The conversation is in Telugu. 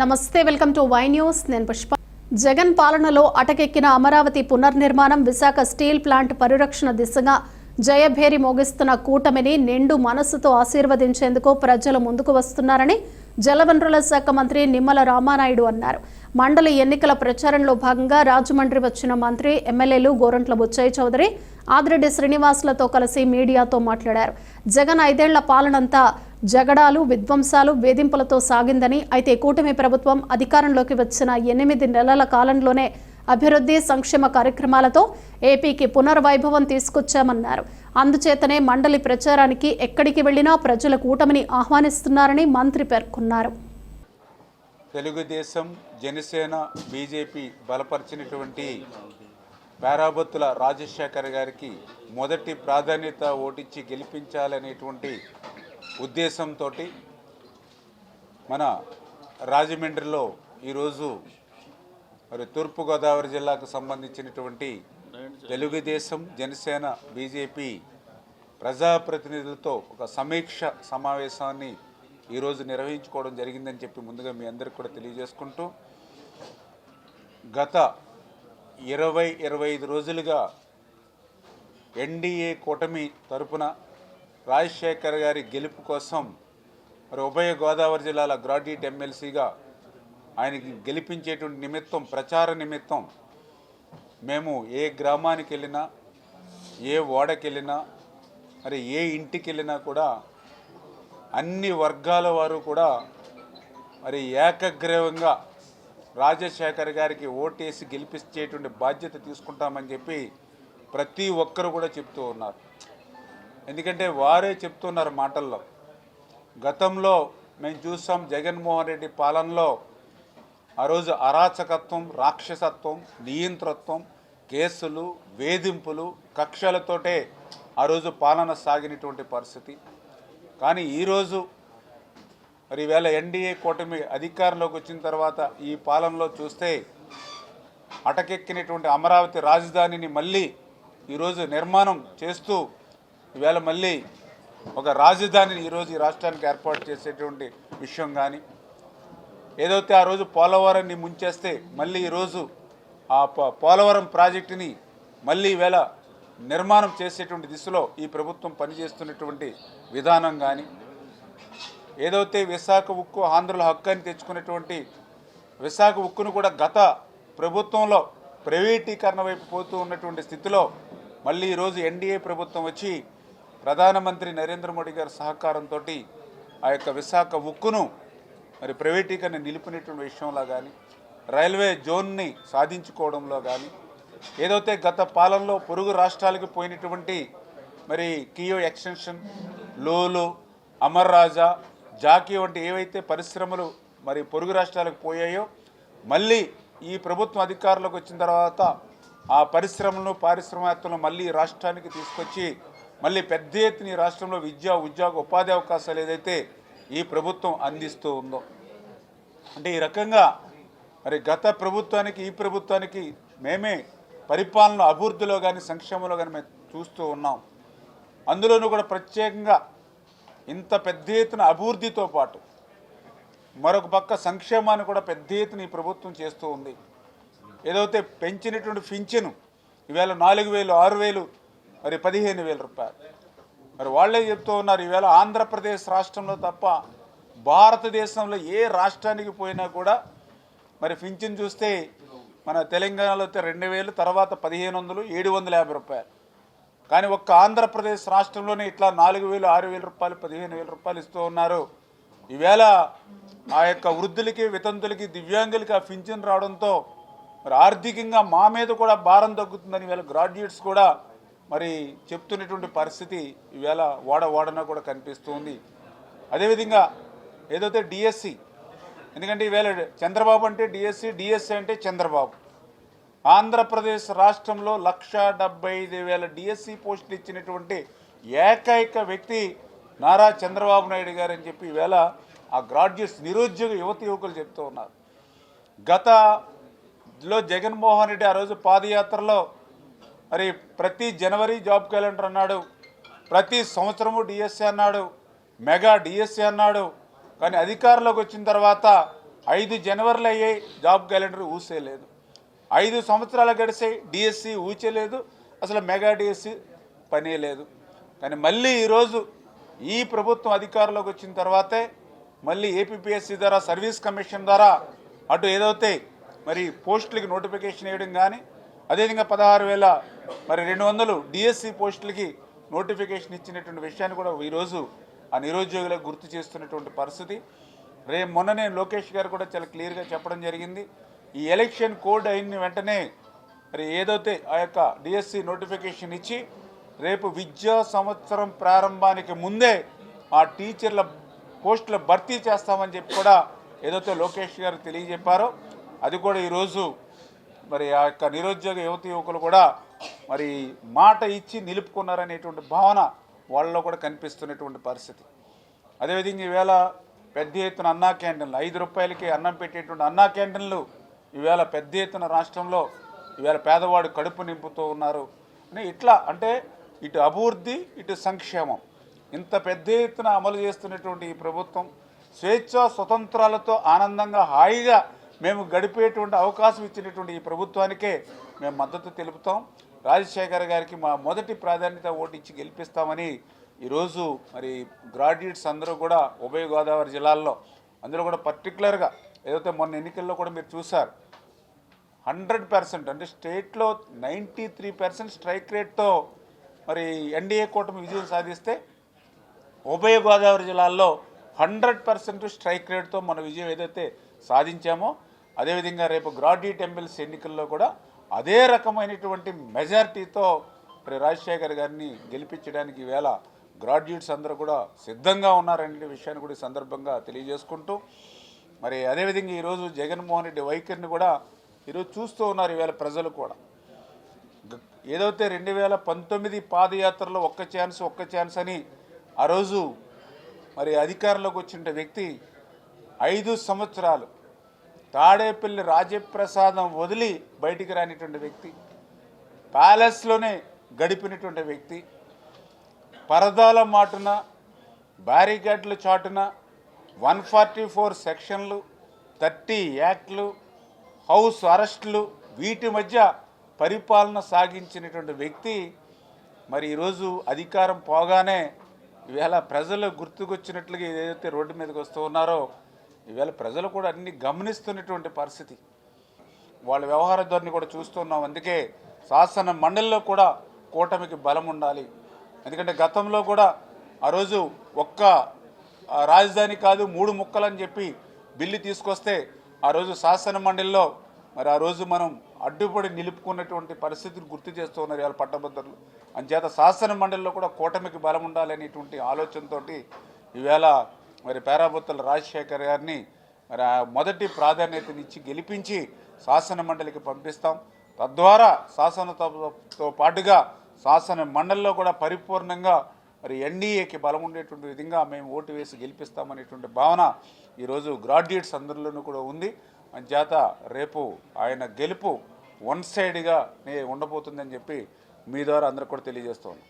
నమస్తే వెల్కమ్ టు వై న్యూస్. నేను పుష్ప. జగన్ పాలనలో అటకెక్కిన అమరావతి పునర్నిర్మాణం విశాఖ స్టీల్ ప్లాంట్ పరిరక్షణ దిశగా జయభేరి మోగిస్తున్న కూటమిని నిండు మనస్సుతో ఆశీర్వదించేందుకు ప్రజలు ముందుకు వస్తున్నారని జలవనరుల శాఖ మంత్రి నిమ్మల రామానాయుడు అన్నారు. మండలి ఎన్నికల ప్రచారంలో భాగంగా రాజమండ్రి వచ్చిన మంత్రి ఎమ్మెల్యేలు గోరంట్ల బుచ్చయ్య చౌదరి ఆదిరెడ్డి శ్రీనివాసులతో కలిసి మీడియాతో మాట్లాడారు. జగన్ ఐదేళ్ళ పాలనంతా జగడాలు విధ్వంసాలు వేధింపులతో సాగిందని అయితే కూటమి ప్రభుత్వం అధికారంలోకి వచ్చిన ఎనిమిది నెలల కాలంలోనే అభివృద్ధి సంక్షేమ కార్యక్రమాలతో ఏపీకి పునర్వైభవం తీసుకొచ్చామన్నారు. అందుచేతనే మండలి ప్రచారానికి ఎక్కడికి వెళ్ళినా ప్రజల కూటమిని ఆహ్వానిస్తున్నారని మంత్రి పేర్కొన్నారు. తెలుగుదేశం జనసేన బీజేపీ బలపరిచినటువంటి పేరాబత్తుల రాజశేఖర్ గారికి మొదటి ప్రాధాన్యత ఓటిచ్చి గెలిపించాలనేటువంటి ఉద్దేశంతో మన రాజమండ్రిలో ఈరోజు మరి తూర్పుగోదావరి జిల్లాకు సంబంధించినటువంటి తెలుగుదేశం జనసేన బీజేపీ ప్రజాప్రతినిధులతో ఒక సమీక్ష సమావేశాన్ని ఈరోజు నిర్వహించుకోవడం జరిగిందని చెప్పి ముందుగా మీ అందరికి కూడా తెలియజేసుకుంటూ గత ఇరవై ఇరవై ఐదు రోజులుగా ఎన్డీఏ కూటమి తరపున రాజశేఖర్ గారి గెలుపు కోసం మరి ఉభయ గోదావరి జిల్లాల గ్రాడ్యుయేట్ ఎమ్మెల్సీగా ఆయనకి గెలిపించేటువంటి నిమిత్తం ప్రచార నిమిత్తం మేము ఏ గ్రామానికి వెళ్ళినా ఏ ఓడకి వెళ్ళినా మరి ఏ ఇంటికి వెళ్ళినా కూడా అన్ని వర్గాల వారు కూడా మరి ఏకగ్రీవంగా రాజశేఖర్ గారికి ఓటేసి గెలిపించేటువంటి బాధ్యత తీసుకుంటామని చెప్పి ప్రతి ఒక్కరు కూడా చెప్తూ ఉన్నారు. ఎందుకంటే వారే చెప్తున్నారు మాటల్లో. గతంలో మేము చూసాం జగన్మోహన్ రెడ్డి పాలనలో ఆ రోజు అరాచకత్వం రాక్షసత్వం నియంత్రత్వం కేసులు వేధింపులు కక్షలతోటే ఆ రోజు పాలన సాగినటువంటి పరిస్థితి. కానీ ఈరోజు మరి ఈవేళ ఎన్డీఏ కూటమి అధికారంలోకి వచ్చిన తర్వాత ఈ పాలనలో చూస్తే అటకెక్కినటువంటి అమరావతి రాజధానిని మళ్ళీ ఈరోజు నిర్మాణం చేస్తూ ఈవేళ మళ్ళీ ఒక రాజధానిని ఈరోజు ఈ రాష్ట్రానికి ఏర్పాటు చేసేటువంటి విషయం కానీ ఏదైతే ఆ రోజు పోలవరాన్ని ముంచేస్తే మళ్ళీ ఈరోజు ఆ పోలవరం ప్రాజెక్టుని మళ్ళీ ఈవేళ నిర్మాణం చేసేటువంటి దిశలో ఈ ప్రభుత్వం పనిచేస్తున్నటువంటి విధానం కానీ ఏదైతే విశాఖ ఉక్కు ఆంధ్రుల హక్కు అని తెచ్చుకున్నటువంటి విశాఖ ఉక్కును కూడా గత ప్రభుత్వంలో ప్రైవేటీకరణ వైపు పోతూ ఉన్నటువంటి స్థితిలో మళ్ళీ ఈరోజు ఎన్డీఏ ప్రభుత్వం వచ్చి ప్రధానమంత్రి నరేంద్ర మోడీ గారి సహకారంతో ఆ యొక్క విశాఖ ఉక్కును మరి ప్రైవేటీకరణ నిలిపినటువంటి విషయంలో కానీ రైల్వే జోన్ని సాధించుకోవడంలో కానీ ఏదైతే గత పాలనలో పొరుగు రాష్ట్రాలకు పోయినటువంటి మరి కియో ఎక్స్టెన్షన్ లోలు అమర్ రాజా జాకీ వంటి ఏవైతే పరిశ్రమలు మరి పొరుగు రాష్ట్రాలకు పోయాయో మళ్ళీ ఈ ప్రభుత్వం అధికారంలోకి వచ్చిన తర్వాత ఆ పరిశ్రమలను పారిశ్రామికలను మళ్ళీ రాష్ట్రానికి తీసుకొచ్చి మళ్ళీ పెద్ద ఎత్తున ఈ రాష్ట్రంలో విద్య ఉద్యోగ ఉపాధి అవకాశాలు ఏదైతే ఈ ప్రభుత్వం అందిస్తూ ఉందో. అంటే ఈ రకంగా మరి గత ప్రభుత్వానికి ఈ ప్రభుత్వానికి మేమే పరిపాలన అభివృద్ధిలో కానీ సంక్షేమంలో కానీ మేము చూస్తూ ఉన్నాం. అందులోనూ కూడా ప్రత్యేకంగా ఇంత పెద్ద ఎత్తున అభివృద్ధితో పాటు మరొక పక్క సంక్షేమాన్ని కూడా పెద్ద ఎత్తున ఈ ప్రభుత్వం చేస్తూ ఉంది. ఏదైతే పెంచినటువంటి పింఛను ఈవేళ నాలుగు వేలు ఆరు వేలు మరి పదిహేను వేల రూపాయలు. మరి వాళ్ళే చెప్తూ ఉన్నారు ఈవేళ ఆంధ్రప్రదేశ్ రాష్ట్రంలో తప్ప భారతదేశంలో ఏ రాష్ట్రానికి పోయినా కూడా మరి పింఛన్ చూస్తే మన తెలంగాణలో అయితే రెండు వేలు తర్వాత పదిహేను వందలు ఏడు వందల యాభై రూపాయలు. కానీ ఒక్క ఆంధ్రప్రదేశ్ రాష్ట్రంలోనే ఇట్లా నాలుగు వేలు ఆరు వేల రూపాయలు పదిహేను వేల రూపాయలు ఇస్తూ ఉన్నారు. ఈవేళ ఆ యొక్క వృద్ధులకి వితంతులకి దివ్యాంగులకి ఆ పింఛన్ రావడంతో మరి ఆర్థికంగా మా మీద కూడా భారం తగ్గుతుందని ఈవేళ గ్రాడ్యుయేట్స్ కూడా మరి చెప్తున్నటువంటి పరిస్థితి ఈవేళ వాడ ఓడన కూడా కనిపిస్తుంది. అదేవిధంగా ఏదైతే డిఎస్సి ఎందుకంటే ఈవేళ చంద్రబాబు అంటే డిఎస్సి డిఎస్సి అంటే చంద్రబాబు. ఆంధ్రప్రదేశ్ రాష్ట్రంలో లక్ష డెబ్బై ఐదు వేల డిఎస్సి పోస్టులు ఇచ్చినటువంటి ఏకైక వ్యక్తి నారా చంద్రబాబు నాయుడు గారు అని చెప్పి ఈవేళ ఆ గ్రాడ్యుయేట్స్ నిరుద్యోగ యువతి యువకులు చెప్తూ ఉన్నారు. గతలో జగన్మోహన్ రెడ్డి ఆ రోజు పాదయాత్రలో మరి ప్రతి జనవరి జాబ్ క్యాలెండర్ అన్నాడు ప్రతి సంవత్సరము డిఎస్సి అన్నాడు మెగా డిఎస్సి అన్నాడు. కానీ అధికారంలోకి వచ్చిన తర్వాత ఐదు జనవరిలో అయ్యాయి జాబ్ క్యాలెండర్ ఊసేయలేదు ఐదు సంవత్సరాలు గడిచాయి డిఎస్సి ఊచేలేదు అసలు మెగా డిఎస్సి పనే లేదు. కానీ మళ్ళీ ఈరోజు ఈ ప్రభుత్వం అధికారంలోకి వచ్చిన తర్వాతే మళ్ళీ ఏపీపీఎస్సీ ద్వారా సర్వీస్ కమిషన్ ద్వారా అటు ఏదైతే మరి పోస్టులకి నోటిఫికేషన్ వేయడం కానీ అదేవిధంగా పదహారు వేల మరి రెండు వందలు డిఎస్సి పోస్టులకి నోటిఫికేషన్ ఇచ్చినటువంటి విషయాన్ని కూడా ఈరోజు ఆ నిరుద్యోగులకు గుర్తు చేస్తున్నటువంటి పరిస్థితి. రేపు మొన్ననే లోకేష్ గారు కూడా చాలా క్లియర్గా చెప్పడం జరిగింది. ఈ ఎలక్షన్ కోడ్ అయిన వెంటనే మరి ఏదైతే ఆ యొక్క డిఎస్సి నోటిఫికేషన్ ఇచ్చి రేపు విద్యా సంవత్సరం ప్రారంభానికి ముందే ఆ టీచర్ల పోస్టుల భర్తీ చేస్తామని చెప్పి కూడా ఏదైతే లోకేష్ గారు తెలియజెప్పారో అది కూడా ఈరోజు మరి ఆ యొక్క నిరుద్యోగ యువతి యువకులు కూడా మరి మాట ఇచ్చి నిలుపుకున్నారనేటువంటి భావన వాళ్ళలో కూడా కనిపిస్తున్నటువంటి పరిస్థితి. అదేవిధంగా ఈవేళ పెద్ద ఎత్తున అన్నా క్యాంటీన్లు ఐదు రూపాయలకి అన్నం పెట్టేటువంటి అన్నా క్యాంటీన్లు ఈవేళ పెద్ద ఎత్తున రాష్ట్రంలో ఈవేళ పేదవాడు కడుపు నింపుతూ ఉన్నారు. అని ఇట్లా అంటే ఇటు అభివృద్ధి ఇటు సంక్షేమం. ఇంత పెద్ద ఎత్తున అమలు చేస్తున్నటువంటి ఈ ప్రభుత్వం స్వేచ్ఛ స్వతంత్రాలతో ఆనందంగా హాయిగా మేము గడిపేటువంటి అవకాశం ఇచ్చినటువంటి ఈ ప్రభుత్వానికే మేము మద్దతు తెలుపుతాం. రాజశేఖర్ గారికి మా మొదటి ప్రాధాన్యత ఓటు ఇచ్చి గెలిపిస్తామని ఈరోజు మరి గ్రాడ్యుయేట్స్ అందరూ కూడా ఉభయ గోదావరి జిల్లాల్లో అందులో కూడా పర్టికులర్గా ఏదైతే మొన్న ఎన్నికల్లో కూడా మీరు చూశారు హండ్రెడ్ పర్సెంట్ అంటే స్టేట్లో నైంటీ త్రీ పర్సెంట్ స్ట్రైక్ రేట్తో మరి ఎన్డీఏ కూటమి విజయం సాధిస్తే ఉభయ గోదావరి జిల్లాల్లో హండ్రెడ్ పర్సెంట్ స్ట్రైక్ రేట్తో మన విజయం ఏదైతే సాధించామో అదేవిధంగా రేపు గ్రాడ్యుయేట్ టెంపుల్స్ ఎన్నికల్లో కూడా అదే రకమైనటువంటి మెజారిటీతో మరి రాజశేఖర్ గారిని గెలిపించడానికి ఈవేళ గ్రాడ్యుయేట్స్ అందరూ కూడా సిద్ధంగా ఉన్నారనే విషయాన్ని కూడా సందర్భంగా తెలియజేసుకుంటూ మరి అదేవిధంగా ఈరోజు జగన్మోహన్ రెడ్డి వైఖరిని కూడా ఈరోజు చూస్తూ ఉన్నారు ఈవేళ ప్రజలు కూడా. ఏదైతే రెండు వేల పంతొమ్మిది పాదయాత్రలో ఒక్క ఛాన్స్ ఒక్క ఛాన్స్ అని ఆ రోజు మరి అధికారంలోకి వచ్చిన వ్యక్తి ఐదు సంవత్సరాలు తాడేపల్లి రాజప్రసాదం వదిలి బయటికి రానిటువంటి వ్యక్తి ప్యాలెస్లోనే గడిపినటువంటి వ్యక్తి పరదాల మాటున బ్యారికేడ్ల చాటున వన్ ఫార్టీ ఫోర్ సెక్షన్లు థర్టీ యాక్ట్లు హౌస్ అరెస్టులు వీటి మధ్య పరిపాలన సాగించినటువంటి వ్యక్తి మరి ఈరోజు అధికారం పోగానే ఇవాళ ప్రజలు గుర్తుకొచ్చినట్లుగా ఏదైతే రోడ్డు మీదకి వస్తూ ఉన్నారో ఈవేళ ప్రజలు కూడా అన్ని గమనిస్తున్నటువంటి పరిస్థితి. వాళ్ళ వ్యవహార ధోరణి కూడా చూస్తున్నాం. అందుకే శాసన మండలిలో కూడా కూటమికి బలం ఉండాలి. ఎందుకంటే గతంలో కూడా ఆ రోజు ఒక్క రాజధాని కాదు మూడు ముక్కలని చెప్పి బిల్లు తీసుకొస్తే ఆ రోజు శాసన మండలిలో మరి ఆ రోజు మనం అడ్డుపడి నిలుపుకున్నటువంటి పరిస్థితిని గుర్తు చేస్తూ ఉన్నారు ఇవాళ పట్టభద్రులు. అంచేత శాసన మండలిలో కూడా కూటమికి బలం ఉండాలనేటువంటి ఆలోచనతోటి ఈవేళ మరి పేరాబొత్తుల రాజశేఖర్ గారిని మరి మొదటి ప్రాధాన్యతనిచ్చి గెలిపించి శాసన మండలికి పంపిస్తాం. తద్వారా శాసనతో పాటుగా శాసన మండలిలో కూడా పరిపూర్ణంగా మరి ఎన్డీఏకి బలం ఉండేటువంటి విధంగా మేము ఓటు వేసి గెలిపిస్తామనేటువంటి భావన ఈరోజు గ్రాడ్యుయేట్స్ అందరిలోనూ కూడా ఉంది. అంచేత రేపు ఆయన గెలుపు వన్ సైడ్గా ఉండబోతుందని చెప్పి మీ ద్వారా అందరికి కూడా తెలియజేస్తాను